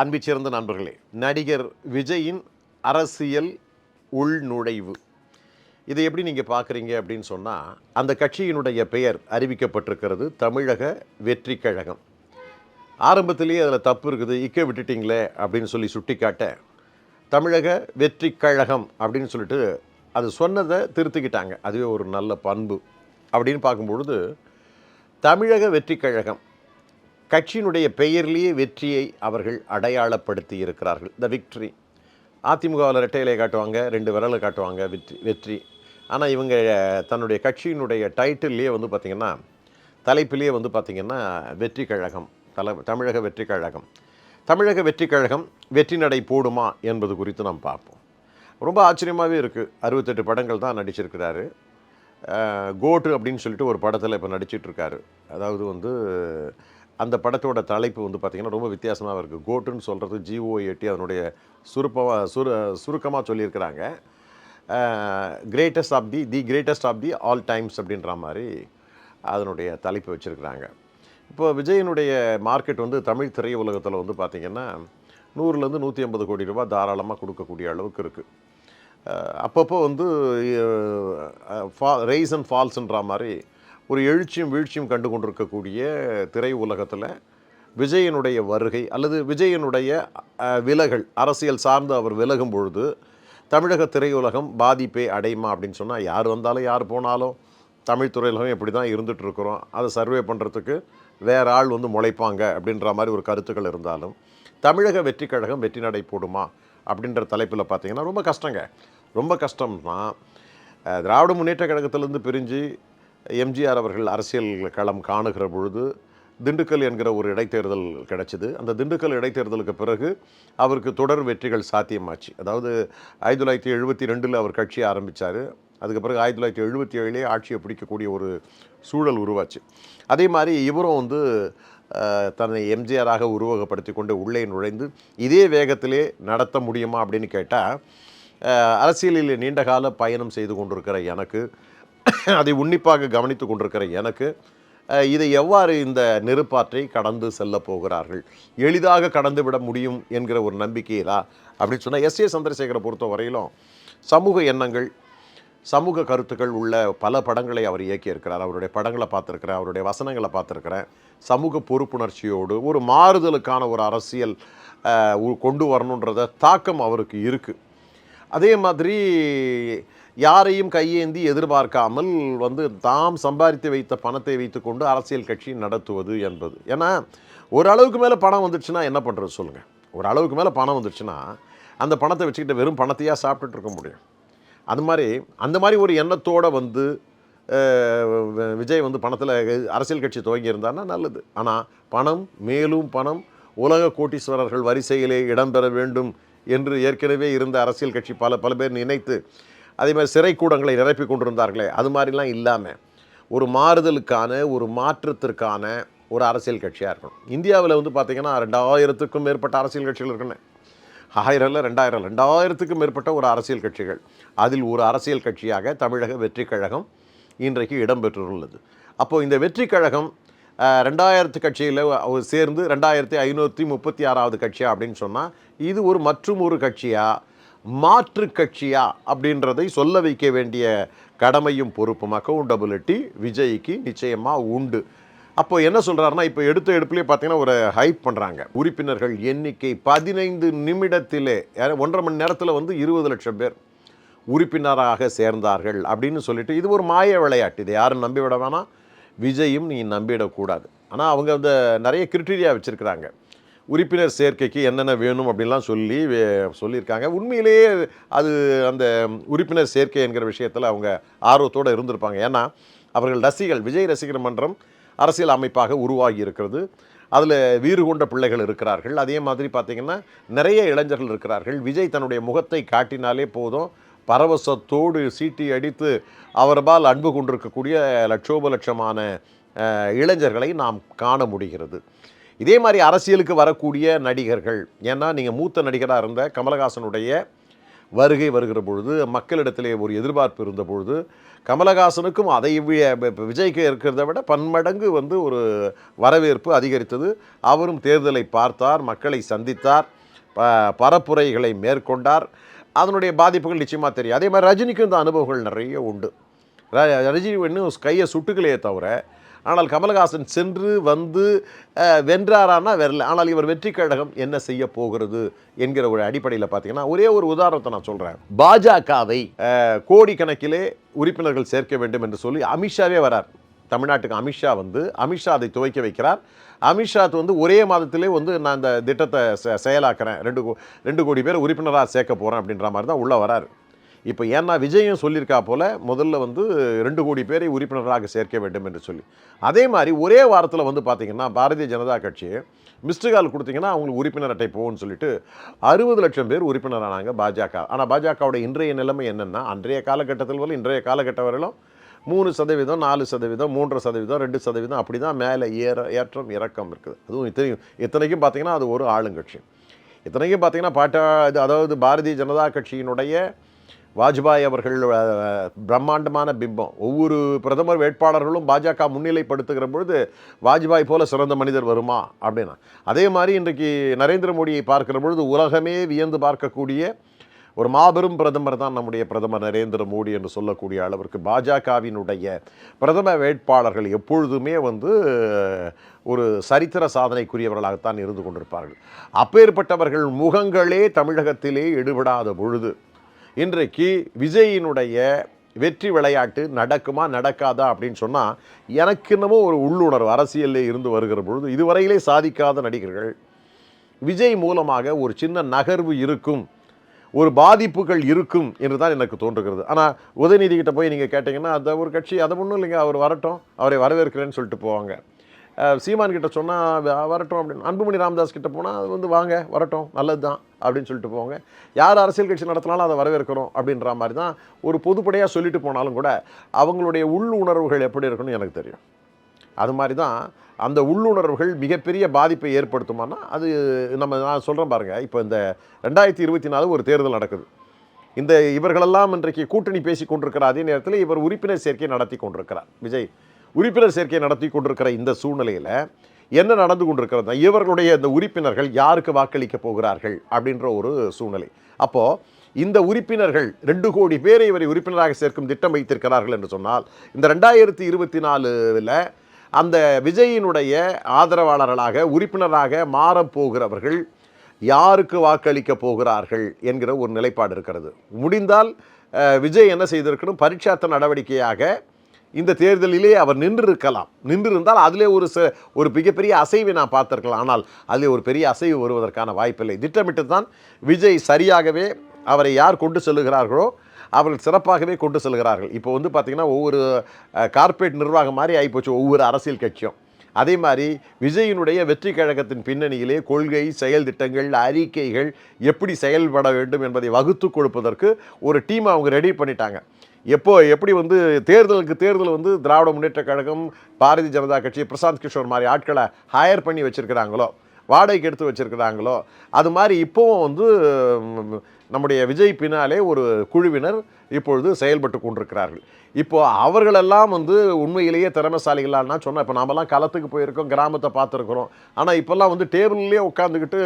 அன்பு சேர்ந்த நண்பர்களே நடிகர் விஜயின் அரசியல் உள்நுழைவு. இதை எப்படி நீங்கள் பார்க்குறீங்க அப்படின்னு சொன்னால் அந்த கட்சியினுடைய பெயர் அறிவிக்கப்பட்டிருக்கிறது தமிழக வெற்றி கழகம். ஆரம்பத்திலேயே அதில் தப்பு இருக்குது இக்க விட்டுட்டிங்களே அப்படின்னு சொல்லி சுட்டிக்காட்ட தமிழக வெற்றி கழகம் அப்படின்னு சொல்லிட்டு அது சொன்னதை திருத்திக்கிட்டாங்க. அதுவே ஒரு நல்ல பண்பு அப்படின்னு பார்க்கும்பொழுது தமிழக வெற்றி கழகம் கட்சியினுடைய பெயர்லேயே வெற்றியை அவர்கள் அடையாளப்படுத்தி இருக்கிறார்கள் த விக்ட்ரி அதிமுகவில் ரெட்டையிலே காட்டுவாங்க ரெண்டு விரலை காட்டுவாங்க வெற்றி வெற்றி. ஆனால் இவங்க தன்னுடைய கட்சியினுடைய டைட்டில்லையே வந்து பார்த்திங்கன்னா தலைப்பிலேயே வந்து பார்த்திங்கன்னா வெற்றி கழகம் தல தமிழக வெற்றி கழகம். தமிழக வெற்றி கழகம் வெற்றி நடை போடுமா என்பது குறித்து நாம் பார்ப்போம். ரொம்ப ஆச்சரியமாகவே இருக்குது அறுபத்தெட்டு படங்கள் தான் நடிச்சிருக்கிறாரு. கோட்டு அப்படின்னு சொல்லிட்டு ஒரு படத்தில் இப்போ நடிச்சிட்ருக்காரு. அதாவது வந்து அந்த படத்தோட தலைப்பு வந்து பார்த்திங்கன்னா ரொம்ப வித்தியாசமாக இருக்குது கோட்டுன்னு சொல்கிறது ஜிஓ எட்டி அதனுடைய சுருப்பமாக சுரு சுருக்கமாக சொல்லியிருக்கிறாங்க. Greatest of the the greatest of the all times அப்படின்ற மாதிரி அதனுடைய தலைப்பு வச்சுருக்கிறாங்க. இப்போ விஜயனுடைய மார்க்கெட் வந்து தமிழ் திரையுலகத்தில் வந்து பார்த்திங்கன்னா நூறுலேருந்து நூற்றி ஐம்பது கோடி ரூபாய் தாராளமாக கொடுக்கக்கூடிய அளவுக்கு இருக்குது அப்பப்போ வந்து ஃபா ரைஸ் அண்ட் ஃபால்ஸுன்ற மாதிரி ஒரு எழுச்சியும் வீழ்ச்சியும் கண்டு கொண்டிருக்கக்கூடிய திரை உலகத்தில் விஜயனுடைய வருகை அல்லது விஜயனுடைய விலகல் அரசியல் சார்ந்து அவர் விலகும் பொழுது தமிழக திரையுலகம் பாதிப்பை அடையுமா அப்படின்னு சொன்னால் யார் வந்தாலும் யார் போனாலும் தமிழ் துறையுலகம் இப்படி தான் இருந்துகிட்ருக்குறோம் அதை சர்வே பண்ணுறதுக்கு வேற ஆள் வந்து முளைப்பாங்க அப்படின்ற மாதிரி ஒரு கருத்துக்கள் இருந்தாலும் தமிழக வெற்றி கழகம் வெற்றி நடை போடுமா அப்படின்ற தலைப்பில் பார்த்திங்கன்னா ரொம்ப கஷ்டங்க. ரொம்ப கஷ்டம்னா திராவிட முன்னேற்ற கழகத்திலேருந்து பிரிஞ்சு எம்ஜிஆர் அவர்கள் அரசியல் களம் காணுகிற பொழுது திண்டுக்கல் என்கிற ஒரு இடைத்தேர்தல் கிடைச்சிது. அந்த திண்டுக்கல் இடைத்தேர்தலுக்கு பிறகு அவருக்கு தொடர் வெற்றிகள் சாத்தியமாச்சு. அதாவது ஆயிரத்தி தொள்ளாயிரத்தி எழுபத்தி ரெண்டில் அவர் கட்சி ஆரம்பித்தார் அதுக்கு பிறகு ஆயிரத்தி தொள்ளாயிரத்தி எழுபத்தி ஏழிலே ஆட்சியை பிடிக்கக்கூடிய ஒரு சூழல் உருவாச்சு. அதே மாதிரி இவரும் வந்து தன்னை எம்ஜிஆராக உருவகப்படுத்தி கொண்டு உள்ளே நுழைந்து இதே வேகத்திலே நடத்த முடியுமா அப்படின்னு கேட்டால் அரசியலில் நீண்டகால பயணம் செய்து கொண்டிருக்கிற எனக்கு அதை உன்னிப்பாக கவனித்து கொண்டிருக்கிற எனக்கு இதை எவ்வாறு இந்த நெருப்பாற்றை கடந்து செல்ல போகிறார்கள்? எளிதாக கடந்து விட முடியும் என்கிற ஒரு நம்பிக்கையிலா? அப்படின்னு சொன்னால் எஸ். ஏ. சந்திரசேகரை பொறுத்த வரையிலும் சமூக எண்ணங்கள் சமூக கருத்துக்கள் உள்ள பல படங்களை அவர் இயக்கியிருக்கிறார். அவருடைய படங்களை பார்த்துருக்கிறேன் அவருடைய வசனங்களை பார்த்துருக்கிறேன். சமூக பொறுப்புணர்ச்சியோடு ஒரு மாறுதலுக்கான ஒரு அரசியல் கொண்டு வரணுன்றத தாக்கம் அவருக்கு இருக்குது அதே மாதிரி யாரையும் கையேந்தி எதிர்பார்க்காமல் வந்து தாம் சம்பாதித்து வைத்த பணத்தை வைத்துக்கொண்டு அரசியல் கட்சி நடத்துவது என்பது. ஏன்னா ஒரு அளவுக்கு மேலே பணம் வந்துடுச்சுன்னா என்ன பண்ணுறது சொல்லுங்கள் ஒரு அளவுக்கு மேலே பணம் வந்துடுச்சுன்னா அந்த பணத்தை வச்சுக்கிட்டு வெறும் பணத்தையாக சாப்பிட்டுட்டு இருக்க முடியும். அது மாதிரி அந்த மாதிரி ஒரு எண்ணத்தோடு வந்து வி- விஜய் வந்து பணத்தில் அரசியல் கட்சி துவங்கி இருந்தான்னா நல்லது. ஆனால் பணம் மேலும் பணம் உலக கோட்டீஸ்வரர்கள் வரிசையிலே இடம்பெற வேண்டும் என்று ஏற்கனவே இருந்த அரசியல் கட்சி பல பல பேர் நினைத்து அதே மாதிரி சிறைக்கூடங்களை நிரப்பி கொண்டிருந்தார்களே அது மாதிரிலாம் இல்லாமல் ஒரு மாறுதலுக்கான ஒரு மாற்றத்திற்கான ஒரு அரசியல் கட்சியாக இருக்கணும். இந்தியாவில் வந்து பார்த்திங்கன்னா ரெண்டாயிரத்துக்கும் மேற்பட்ட அரசியல் கட்சிகள் இருக்குன்னு. ஆயிரம் இல்லை ரெண்டாயிரம் இல்லை, ரெண்டாயிரத்துக்கும் மேற்பட்ட ஒரு அரசியல் கட்சிகள். அதில் ஒரு அரசியல் கட்சியாக தமிழக வெற்றி கழகம் இன்றைக்கு இடம்பெற்றுள்ளது. அப்போது இந்த வெற்றி கழகம் ரெண்டாயிரத்து கட்சியில் சேர்ந்து ரெண்டாயிரத்தி ஐநூற்றி முப்பத்தி ஆறாவது கட்சியா அப்படின்னு சொன்னால் இது ஒரு மற்றும் ஒரு கட்சியாக மாற்று கட்சியா அப்படின்றதை சொல்ல வைக்க வேண்டிய கடமையும் பொறுப்பும்? அக்கௌண்டபிலிட்டி விஜய்க்கு நிச்சயமாக உண்டு. அப்போ என்ன சொல்கிறாருன்னா இப்போ எடுத்த எடுப்புலேயே பார்த்தீங்கன்னா ஒரு ஹைப் பண்ணுறாங்க உறுப்பினர்கள் எண்ணிக்கை பதினைந்து நிமிடத்திலே ஒன்றரை மணி நேரத்தில் வந்து இருபது லட்சம் பேர் உறுப்பினராக சேர்ந்தார்கள் அப்படின்னு சொல்லிட்டு இது ஒரு மாய விளையாட்டு. இதை யாரும் நம்பிவிட வேணாம். விஜயும் நீ நம்பிடக்கூடாது ஆனால் அவங்க அந்த நிறைய கிரிட்டீரியா வச்சுருக்கிறாங்க. உறுப்பினர் சேர்க்கைக்கு என்னென்ன வேணும் அப்படின்லாம் சொல்லி சொல்லியிருக்காங்க. உண்மையிலேயே அது அந்த உறுப்பினர் சேர்க்கை என்கிற விஷயத்தில் அவங்க ஆர்வத்தோடு இருந்திருப்பாங்க. ஏன்னா அவர்கள் ரசிகள் விஜய் ரசிகர் மன்றம் அரசியல் அமைப்பாக உருவாகி இருக்கிறது. அதில் வீறு கொண்ட பிள்ளைகள் இருக்கிறார்கள். அதே மாதிரி பார்த்திங்கன்னா நிறைய இளைஞர்கள் இருக்கிறார்கள். விஜய் தன்னுடைய முகத்தை காட்டினாலே போதும். பரவசத்தோடு சீட்டி அடித்து அவர்பால் அன்பு கொண்டிருக்கக்கூடிய லட்சோப லட்சமான இளைஞர்களை நாம் காண முடிகிறது. இதே மாதிரி அரசியலுக்கு வரக்கூடிய நடிகர்கள் ஏன்னா நீங்கள் மூத்த நடிகராக இருந்த கமலஹாசனுடைய வருகை வருகிற பொழுது மக்களிடத்திலே ஒரு எதிர்பார்ப்பு இருந்த பொழுது கமலஹாசனுக்கும் அதை வி- விஜய்க்கு இருக்கிறத விட பன்மடங்கு வந்து ஒரு வரவேற்பு அதிகரித்தது. அவரும் தேர்தலை பார்த்தார் மக்களை சந்தித்தார் ப பரப்புரைகளை மேற்கொண்டார். அதனுடைய பாதிப்புகள் நிச்சயமாக தெரியும். அதே மாதிரி ரஜினிக்கும் இந்த அனுபவங்கள் நிறைய உண்டு. ரஜினி இன்னும் கையை சுட்டுக்கலையே தவிர ஆனால் கமலஹாசன் சென்று வந்து அஹ், வென்றாரானா வரல. ஆனால் இவர் வெற்றி கழகம் என்ன செய்ய போகிறது என்கிற ஒரு அடிப்படையில் பார்த்தீங்கன்னா ஒரே ஒரு உதாரணத்தை நான் சொல்கிறேன் பாஜகவை கோடிக்கணக்கிலே உறுப்பினர்கள் சேர்க்க வேண்டும் என்று சொல்லி அமித்ஷாவே வரார். தமிழ்நாட்டுக்கு அமித்ஷா வந்து அமித்ஷா அதை துவக்கி வைக்கிறார். அமித்ஷா வந்து ஒரே மாதத்திலே வந்து நான் இந்த திட்டத்தை செயலாக்குறேன். ரெண்டு ரெண்டு கோடி பேர் உறுப்பினராக சேர்க்க போகிறேன் அப்படின்ற மாதிரி தான் உள்ளே வராரு. இப்போ ஏன்னா விஜயும் சொல்லியிருக்கா போல் முதல்ல வந்து ரெண்டு கோடி பேரை உறுப்பினராக சேர்க்க வேண்டும் என்று சொல்லி. அதே மாதிரி ஒரே வாரத்தில் வந்து பார்த்தீங்கன்னா பாரதிய ஜனதா கட்சி மிஸ்டு கால் கொடுத்தீங்கன்னா அவங்களுக்கு உறுப்பினர் அட்டை போகும்னு சொல்லிட்டு அறுபது லட்சம் பேர் உறுப்பினரானாங்க பாஜக. ஆனால் பாஜகவோட இன்றைய நிலைமை என்னென்னா அன்றைய காலகட்டத்தில் வரை இன்றைய காலகட்டம் வரையிலும் மூணு சதவீதம் நாலு சதவீதம் மூன்று சதவீதம் ரெண்டு சதவீதம் அப்படி தான் மேலே ஏற ஏற்றம் இறக்கம் இருக்குது. அதுவும் இத்தனையும் இத்தனைக்கும் பார்த்தீங்கன்னா அது ஒரு ஆளுங்கட்சி. இத்தனைக்கும் பார்த்தீங்கன்னா பாட்டா இது அதாவது பாரதிய ஜனதா கட்சியினுடைய வாஜ்பாய் அவர்கள் பிரம்மாண்டமான பிம்பம். ஒவ்வொரு பிரதமர் வேட்பாளர்களும் பாஜக முன்னிலைப்படுத்துகிற பொழுது வாஜ்பாய் போல சிறந்த மனிதர் வருமா? அப்படின்னா. அதே மாதிரி இன்றைக்கு நரேந்திர மோடியை பார்க்கிற பொழுது உலகமே வியந்து பார்க்கக்கூடிய ஒரு மாபெரும் பிரதமர் தான் நம்முடைய பிரதமர் நரேந்திர மோடி என்று சொல்லக்கூடிய அளவிற்கு பாஜகவினுடைய பிரதம வேட்பாளர்கள் எப்பொழுதுமே வந்து ஒரு சரித்திர சாதனைக்குரியவர்களாகத்தான் இருந்து கொண்டிருப்பார்கள். அப்பேற்பட்டவர்கள் முகங்களே தமிழகத்திலே எடுபடாத பொழுது இன்றைக்கு விஜயினுடைய வெற்றி விளையாட்டு நடக்குமா நடக்காதா அப்படின்னு சொன்னால் எனக்கு என்னமோ ஒரு உள்ளுணர்வு அரசியலில் இருந்து வருகிற பொழுது இதுவரையிலே சாதிக்காத நடிகர்கள் விஜய் மூலமாக ஒரு சின்ன நகர்வு இருக்கும் ஒரு பாதிப்புகள் இருக்கும் என்று தான் எனக்கு தோன்றுகிறது. ஆனால் உதயநிதி கிட்ட போய் நீங்கள் கேட்டிங்கன்னா அந்த ஒரு கட்சி அதை ஒன்றும் இல்லைங்க அவர் வரட்டும் அவரை வரவேற்கிறேன்னு சொல்லிட்டு போவாங்க. சீமான் கிட்ட சொன்னால் வரட்டும் அப்படின்னு. அன்புமணி ராமதாஸ் கிட்ட போனால் அது வந்து வாங்க வரட்டும் நல்லது தான் அப்படின்னு சொல்லிட்டு போவாங்க. யார் அரசியல் கட்சி நடத்தினாலும் அதை வரவேற்கிறோம் அப்படின்ற மாதிரி தான் ஒரு பொதுப்படையாக சொல்லிட்டு போனாலும் கூட அவங்களுடைய உள் உணர்வுகள் எப்படி இருக்குன்னு எனக்கு தெரியும். அது மாதிரி தான் அந்த உள்ளுணர்வுகள் மிகப்பெரிய பாதிப்பை ஏற்படுத்துமானா அது நம்ம நான் சொல்கிறேன் பாருங்கள் இப்போ இந்த ரெண்டாயிரத்தி இருபத்தி நாலு ஒரு தேர்தல் நடக்குது. இந்த இவர்களெல்லாம் இன்றைக்கு கூட்டணி பேசி கொண்டிருக்கிற அதே நேரத்தில் இவர் உறுப்பினர் சேர்க்கை நடத்தி கொண்டிருக்கிறார். விஜய் உறுப்பினர் சேர்க்கை நடத்தி கொண்டிருக்கிற இந்த சூழ்நிலையில் என்ன நடந்து கொண்டிருக்கிறது? இவர்களுடைய இந்த உறுப்பினர்கள் யாருக்கு வாக்களிக்க போகிறார்கள்? அப்படின்ற ஒரு சூழ்நிலை. அப்போது இந்த உறுப்பினர்கள் ரெண்டு கோடி பேரை இவரை உறுப்பினராக சேர்க்கும் திட்டம் வைத்திருக்கிறார்கள் என்று சொன்னால் இந்த ரெண்டாயிரத்தி இருபத்தி நாலுல அந்த விஜயினுடைய ஆதரவாளர்களாக உறுப்பினராக மாறப்போகிறவர்கள் யாருக்கு வாக்களிக்க போகிறார்கள் என்கிற ஒரு நிலைப்பாடு இருக்கிறது. முடிந்தால் விஜய் என்ன செய்திருக்கணும்? பரீட்சார்த்த நடவடிக்கையாக இந்த தேர்தலிலே அவர் நின்றிருக்கலாம். நின்றிருந்தால் அதிலே ஒரு ச ஒரு மிகப்பெரிய அசைவை நான் பார்த்துருக்கலாம். ஆனால் அதிலே ஒரு பெரிய அசைவு வருவதற்கான வாய்ப்பில்லை. திட்டமிட்டு தான் விஜய் சரியாகவே அவரை யார் கொண்டு செல்லுகிறார்களோ அவர்கள் சிறப்பாகவே கொண்டு செல்கிறார்கள். இப்போ வந்து பார்த்திங்கன்னா ஒவ்வொரு கார்ப்பரேட் நிர்வாகம் மாதிரி ஆகிப்போச்சு ஒவ்வொரு அரசியல் கட்சியும். அதே மாதிரி விஜயினுடைய வெற்றி கழகத்தின் பின்னணியிலே கொள்கை செயல் திட்டங்கள் அறிக்கைகள் எப்படி செயல்பட வேண்டும் என்பதை வகுத்து கொடுப்பதற்கு ஒரு டீம் அவங்க ரெடி பண்ணிட்டாங்க. எப்போ எப்படி வந்து தேர்தலுக்கு தேர்தல் வந்து திராவிட முன்னேற்ற கழகம் பாரதிய ஜனதா கட்சி பிரசாந்த் கிஷோர் மாதிரி ஆட்களை ஹையர் பண்ணி வச்சுருக்கிறாங்களோ வாடகைக்கு எடுத்து வச்சிருக்கிறாங்களோ? அது மாதிரி இப்போவும் வந்து நம்முடைய விஜய் பின்னாலே ஒரு குழுவினர் இப்பொழுது செயல்பட்டு கொண்டிருக்கிறார்கள். இப்போது அவர்களெல்லாம் வந்து உண்மையிலேயே திறமைசாலிகளான்னா சொன்னால் இப்போ நாமெல்லாம் களத்துக்கு போயிருக்கோம் கிராமத்தை பார்த்துருக்குறோம். ஆனால் இப்போல்லாம் வந்து டேபிள்லேயே உட்காந்துக்கிட்டு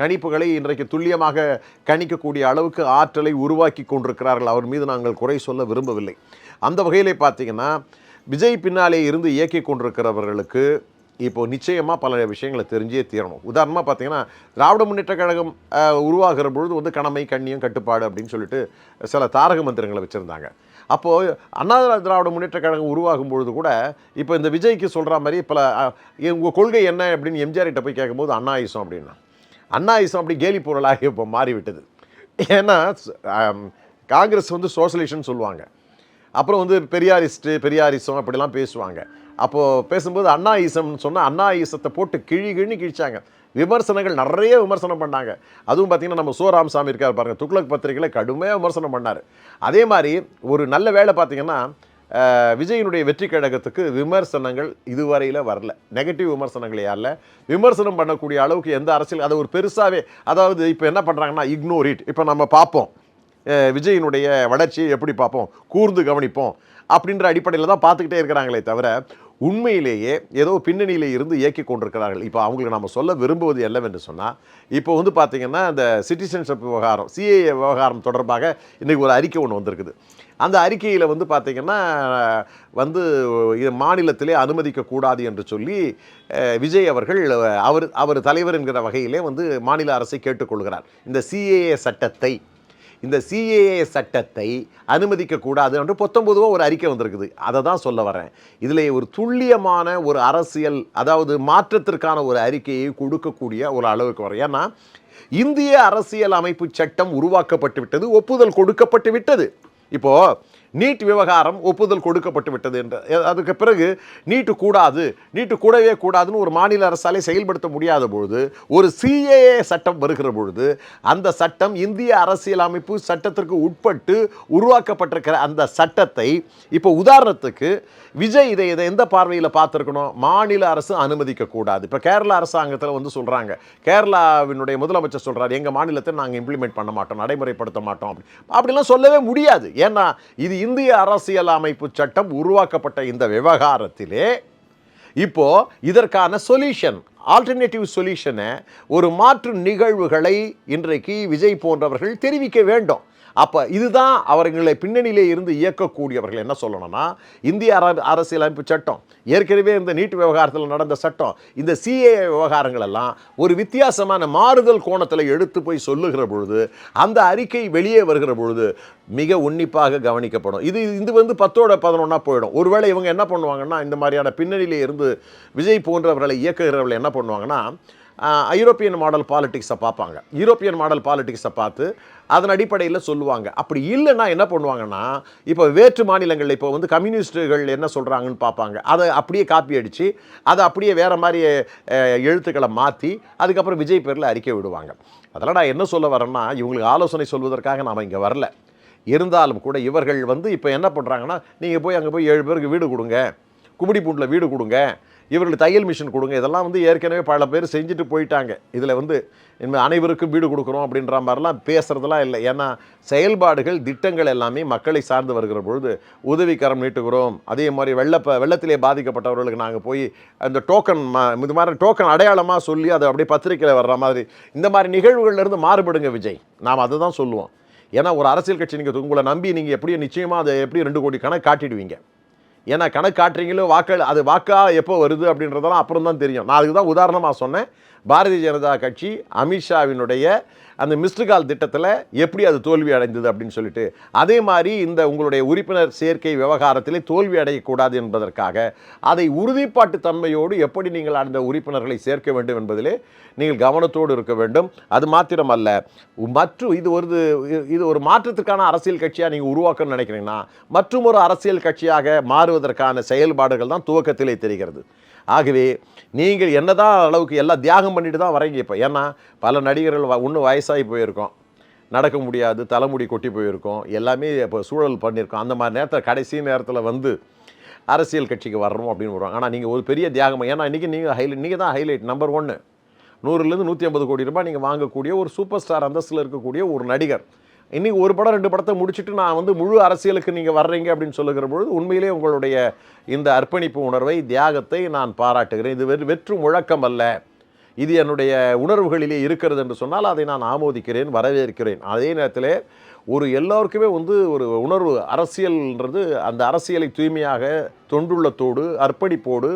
கணிப்புகளை இன்றைக்கு துல்லியமாக கணிக்கக்கூடிய அளவுக்கு ஆற்றலை உருவாக்கி கொண்டிருக்கிறார்கள். அவர் மீது நாங்கள் குறை சொல்ல விரும்பவில்லை. அந்த வகையிலே பார்த்தீங்கன்னா விஜய் பின்னாலே இருந்து இயக்கி கொண்டிருக்கிறவர்களுக்கு இப்போ நிச்சயமாக பல விஷயங்களை தெரிஞ்சே தீரணும். உதாரணமாக பார்த்தீங்கன்னா திராவிட முன்னேற்ற கழகம் உருவாகிற பொழுது வந்து கடமை கண்ணியம் கட்டுப்பாடு அப்படின்னு சொல்லிட்டு சில தாரக மந்திரங்களை வச்சுருந்தாங்க. அப்போது அண்ணா திராவிட முன்னேற்ற கழகம் உருவாகும் பொழுது கூட இப்போ இந்த விஜய்க்கு சொல்கிற மாதிரி பல உங்கள் கொள்கை என்ன அப்படின்னு எம்ஜிஆர்கிட்ட போய் கேட்கும்போது அண்ணாயிசம் அப்படின்னா. அண்ணாயிசம் அப்படி கேலி பொருளாக இப்போ மாறிவிட்டது. ஏன்னா காங்கிரஸ் வந்து சோஷலிஸ்ட்னு சொல்லுவாங்க. அப்புறம் வந்து பெரியாரிஸ்ட்டு பெரியாரிசம் அப்படிலாம் பேசுவாங்க. அப்போது பேசும்போது அண்ணா ஈசம்னு சொன்னால் அண்ணா ஈசத்தை போட்டு கிழி கிழி கிழிச்சாங்க. விமர்சனங்கள் நிறைய விமர்சனம் பண்ணாங்க. அதுவும் பார்த்தீங்கன்னா நம்ம சோ ராமசாமி இருக்கார் பாருங்கள் துக்ளக் பத்திரிகையில் கடுமையாக விமர்சனம் பண்ணார். அதே மாதிரி ஒரு நல்ல வேலை பார்த்தீங்கன்னா விஜயினுடைய வெற்றி கழகத்துக்கு விமர்சனங்கள் இதுவரையில் வரல. நெகட்டிவ் விமர்சனங்கள் யாரில்? விமர்சனம் பண்ணக்கூடிய அளவுக்கு எந்த அரசியல் அதை ஒரு பெருசாகவே அதாவது இப்போ என்ன பண்ணுறாங்கன்னா இக்னோர் இட் இப்போ நம்ம பார்ப்போம் விஜயினுடைய வளர்ச்சியை எப்படி பார்ப்போம் கூர்ந்து கவனிப்போம். அப்படின்ற அடிப்படையில் தான் பார்த்துக்கிட்டே இருக்கிறாங்களே தவிர உண்மையிலேயே ஏதோ பின்னணியிலே இருந்து இயக்கி கொண்டிருக்கிறார்கள். இப்போ அவங்களுக்கு நம்ம சொல்ல விரும்புவது என்னவென்று சொன்னால் இப்போ வந்து பார்த்திங்கன்னா இந்த சிட்டிசன்ஷிப் விவகாரம் சிஏஏ விவகாரம் தொடர்பாக இன்றைக்கி ஒரு அறிக்கை ஒன்று வந்திருக்குது. அந்த அறிக்கையில் வந்து பார்த்திங்கன்னா வந்து இது மாநிலத்திலே அனுமதிக்கக்கூடாது என்று சொல்லி விஜய் அவர்கள் அவர் அவர் தலைவர் என்கிற வகையிலே வந்து மாநில அரசை கேட்டுக்கொள்கிறார் இந்த சிஏஏ சட்டத்தை இந்த சிஏஏ சட்டத்தை அனுமதிக்கக்கூடாது என்று பொத்தொம்பதுவா ஒரு அறிக்கை வந்திருக்குது. அதை தான் சொல்ல வரேன். இதில் ஒரு துல்லியமான ஒரு அரசியல் அதாவது மாற்றத்திற்கான ஒரு அறிக்கையை கொடுக்கக்கூடிய ஒரு அளவுக்கு வரும் ஏன்னா இந்திய அரசியல் அமைப்பு சட்டம் உருவாக்கப்பட்டு விட்டது ஒப்புதல் கொடுக்கப்பட்டு விட்டது. இப்போது நீட் விவகாரம் ஒப்புதல் கொடுக்கப்பட்டு விட்டது என்று. அதுக்கு பிறகு நீட்டு கூடாது நீட்டு கூடவே கூடாதுன்னு ஒரு மாநில அரசாலே செயல்படுத்த முடியாத பொழுது ஒரு சிஏஏ சட்டம் வருகிற பொழுது அந்த சட்டம் இந்திய அரசியலமைப்பு சட்டத்திற்கு உட்பட்டு உருவாக்கப்பட்டிருக்கிற அந்த சட்டத்தை இப்போ உதாரணத்துக்கு விஜய் இதை இதை எந்த பார்வையில் பார்த்துருக்கணும்? மாநில அரசு அனுமதிக்க கூடாது. இப்போ கேரளா அரசாங்கத்தில் வந்து சொல்கிறாங்க கேரளாவினுடைய முதலமைச்சர் சொல்கிறார் எங்கள் மாநிலத்தை நாங்கள் இம்ப்ளிமெண்ட் பண்ண மாட்டோம் நடைமுறைப்படுத்த மாட்டோம். அப்படி அப்படிலாம் சொல்லவே முடியாது. ஏன்னா இது இந்திய அரசியல் அமைப்பு சட்டம் உருவாக்கப்பட்ட இந்த விவகாரத்திலே இப்போ இதற்கான சொல்யூஷன் ஆல்டர்னேட்டிவ் சொல்யூஷனை ஒரு மாற்று நிகழ்வுகளை இன்றைக்கு விஜய் போன்றவர்கள் தெரிவிக்க வேண்டும். அப்போ இதுதான் அவர்களை பின்னணியிலே இருந்து இயக்கக்கூடியவர்கள். என்ன சொல்லணும்னா இந்திய அர அரசியலமைப்பு சட்டம் ஏற்கனவே இந்த நீட் விவகாரத்தில் நடந்த சட்டம் இந்த சிஏ விவகாரங்கள் எல்லாம் ஒரு வித்தியாசமான மாறுதல் கோணத்தில் எடுத்து போய் சொல்லுகிற பொழுது அந்த அறிக்கை வெளியே வருகிற பொழுது மிக உன்னிப்பாக கவனிக்கப்படும். இது இது வந்து பத்தோட பதினொன்னா போயிடும். ஒருவேளை இவங்க என்ன பண்ணுவாங்கன்னா இந்த மாதிரியான பின்னணியிலே இருந்து விஜய் போன்றவர்களை இயக்குகிறவர்கள் என்ன பண்ணுவாங்கன்னா ஐரோப்பியன் மாடல் பாலிட்டிக்ஸை பார்ப்பாங்க. யூரோப்பியன் மாடல் பாலிட்டிக்ஸை பார்த்து அதன் அடிப்படையில் சொல்லுவாங்க. அப்படி இல்லைன்னா என்ன பண்ணுவாங்கன்னா இப்போ வேற்று மாநிலங்களில் இப்போ வந்து கம்யூனிஸ்ட்டுகள் என்ன சொல்கிறாங்கன்னு பார்ப்பாங்க. அதை அப்படியே காப்பி அடித்து அதை அப்படியே வேறு மாதிரி எழுத்துக்களை மாற்றி அதுக்கப்புறம் விஜய் பேரில் அறிக்கை விடுவாங்க. அதெல்லாம் நான் என்ன சொல்ல வரேன்னா இவங்களுக்கு ஆலோசனை சொல்வதற்காக நாம் இங்கே வரல. இருந்தாலும் கூட இவர்கள் வந்து இப்போ என்ன பண்ணுறாங்கன்னா நீங்கள் போய் அங்கே போய் ஏழு பேருக்கு வீடு கொடுங்க. கும்மிடிப்பூண்டில் வீடு கொடுங்க. இவர்களுக்கு தையல் மிஷின் கொடுங்க. இதெல்லாம் வந்து ஏற்கனவே பல பேர் செஞ்சுட்டு போயிட்டாங்க. இதில் வந்து இனிமேல் அனைவருக்கும் வீடு கொடுக்குறோம் அப்படின்ற மாதிரிலாம் பேசுகிறதுலாம் இல்லை. ஏன்னா செயல்பாடுகள் திட்டங்கள் எல்லாமே மக்களை சார்ந்து வருகிற பொழுது உதவிக்கரம் நீட்டுகிறோம். அதே மாதிரி வெள்ளப்ப வெள்ளத்திலே பாதிக்கப்பட்டவர்களுக்கு நாங்கள் போய் அந்த டோக்கன் இது மாதிரி டோக்கன் அடையாளமாக சொல்லி அதை அப்படியே பத்திரிக்கையில் வர்ற மாதிரி இந்த மாதிரி நிகழ்வுகள்லேருந்து மாறுபடுங்க விஜய். நாம் அதை தான் சொல்லுவோம். ஏன்னா ஒரு அரசியல் கட்சி நீங்கள் உங்களை நம்பி நீங்கள் எப்படியும் நிச்சயமாக அதை எப்படி ரெண்டு கோடி கணக்கு காட்டிடுவீங்க. ஏன்னா கணக்கு காட்டுறீங்களோ வாக்கள் அது வாக்கா எப்போ வருது அப்படின்றதெல்லாம் அப்புறம் தான் தெரியும். நான் அதுக்கு தான் உதாரணமாக சொன்னேன். பாரதிய ஜனதா கட்சி அமித்ஷாவினுடைய அந்த மிஸ்டு கால் திட்டத்தில் எப்படி அது தோல்வி அடைந்தது அப்படின்னு சொல்லிட்டு அதே மாதிரி இந்த உங்களுடைய உறுப்பினர் சேர்க்கை விவகாரத்திலே தோல்வி அடையக்கூடாது என்பதற்காக அதை உறுதிப்பாட்டு தன்மையோடு எப்படி நீங்கள் அந்த உறுப்பினர்களை சேர்க்க வேண்டும் என்பதிலே நீங்கள் கவனத்தோடு இருக்க வேண்டும். அது மாத்திரமல்ல மற்றும் இது ஒரு இது ஒரு மாற்றத்துக்கான அரசியல் கட்சியாக நீங்கள் உருவாக்கணும்னு நினைக்கிறீங்கன்னா மற்றும் ஒரு அரசியல் கட்சியாக மாறுவதற்கான செயல்பாடுகள் தான் துவக்கத்திலே தெரிகிறது. ஆகவே நீங்கள் என்னதான் அளவுக்கு எல்லாம் தியாகம் பண்ணிட்டு தான் வரீங்க இப்போ. ஏன்னா பல நடிகர்கள் வ- இன்னும் வயசாகி போயிருக்கோம். நடக்க முடியாது தலைமுடி கொட்டி போயிருக்கோம். எல்லாமே இப்போ சூழல் பண்ணியிருக்கோம். அந்த மாதிரி நேரத்தில் கடைசி நேரத்தில் வந்து அரசியல் கட்சிக்கு வரணும் அப்படின்னு வருவாங்க ஆனால் நீங்கள் ஒரு பெரிய தியாகம் ஏன்னா இன்றைக்கி நீங்கள் ஹைலைட் நீங்கள் தான் ஹைலைட் நம்பர் ஒன்று நூறுலேருந்து நூற்றி ஐம்பது கோடி ரூபாய் நீங்கள் வாங்கக்கூடிய ஒரு சூப்பர் ஸ்டார் அந்தஸ்தில் இருக்கக்கூடிய ஒரு நடிகர். இன்றைக்கி ஒரு படம் ரெண்டு படத்தை முடிச்சுட்டு நான் வந்து முழு அரசியலுக்கு நீங்கள் வர்றீங்க அப்படின்னு சொல்லுகிற பொழுது உண்மையிலே உங்களுடைய இந்த அர்ப்பணிப்பு உணர்வை தியாகத்தை நான் பாராட்டுகிறேன். இது வெறு வெற்று முழக்கம் அல்ல. இது என்னுடைய உணர்வுகளிலே இருக்கிறது என்று சொன்னால் அதை நான் ஆமோதிக்கிறேன் வரவேற்கிறேன். அதே நேரத்தில் ஒரு எல்லோருக்குமே வந்து ஒரு உணர்வு அரசியல்ன்றது அந்த அரசியலை தூய்மையாக தொண்டுள்ளத்தோடு அர்ப்பணிப்போடு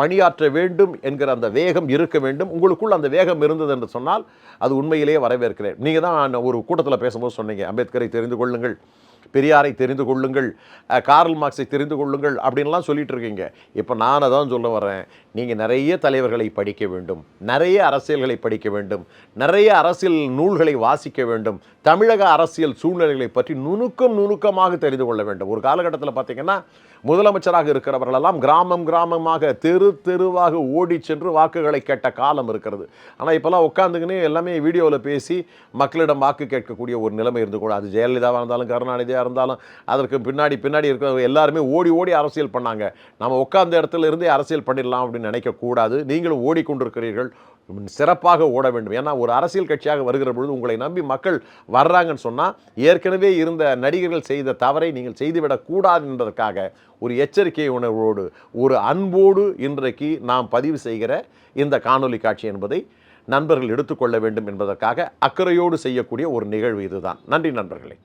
பணியாற்ற வேண்டும் என்கிற அந்த வேகம் இருக்க வேண்டும். உங்களுக்குள் அந்த வேகம் இருந்தது என்று சொன்னால் அது உண்மையிலேயே வரவேற்கிறேன். நீங்கள் தான் நான் ஒரு கூட்டத்தில் பேசும்போது சொன்னீங்க. அம்பேத்கரை தெரிந்து கொள்ளுங்கள் பெரியாரை தெரிந்து கொள்ளுங்கள் கார்ல் மார்க்ஸை தெரிந்து கொள்ளுங்கள் அப்படின்லாம் சொல்லிட்டு இருக்கீங்க. இப்போ நான் அதான் சொல்ல வரேன். நீங்கள் நிறைய தலைவர்களை படிக்க வேண்டும். நிறைய அரசியல்களை படிக்க வேண்டும். நிறைய அரசியல் நூல்களை வாசிக்க வேண்டும். தமிழக அரசியல் சூழ்நிலைகளை பற்றி நுணுக்கம் நுணுக்கமாக தெரிந்து கொள்ள வேண்டும். ஒரு காலகட்டத்தில் பார்த்தீங்கன்னா முதலமைச்சராக இருக்கிறவர்களெல்லாம் கிராமம் கிராமமாக தெரு தெருவாக ஓடி சென்று வாக்குகளை கேட்ட காலம் இருக்கிறது. ஆனால் இப்போல்லாம் உட்காந்துக்கினே எல்லாமே வீடியோவில் பேசி மக்களிடம் வாக்கு கேட்கக்கூடிய ஒரு நிலைமை இருந்து கூட அது ஜெயலலிதாவாக இருந்தாலும் கருணாநிதியாக இருந்தாலும் அதற்கு பின்னாடி பின்னாடி இருக்கிற எல்லாருமே ஓடி ஓடி அரசியல் பண்ணாங்க. நம்ம உட்கார்ந்த இடத்துல இருந்தே அரசியல் பண்ணிடலாம் அப்படின்னு நினைக்கக்கூடாது நீங்களும் ஓடிக்கொண்டிருக்கிறீர்கள். சிறப்பாக ஓட வேண்டும். ஏன்னா ஒரு அரசியல் கட்சியாக வருகிற பொழுது உங்களை நம்பி மக்கள் வர்றாங்கன்னு சொன்னால் ஏற்கனவே இருந்த நடிகர்கள் செய்த தவறை நீங்கள் செய்துவிடக்கூடாது என்பதற்காக ஒரு எச்சரிக்கை உணர்வோடு ஒரு அன்போடு இன்றைக்கு நாம் பதிவு செய்கிற இந்த காணொளி காட்சி என்பதை நண்பர்கள் எடுத்துக்கொள்ள வேண்டும் என்பதற்காக அக்கறையோடு செய்யக்கூடிய ஒரு நிகழ்வு இதுதான். நன்றி நண்பர்களே.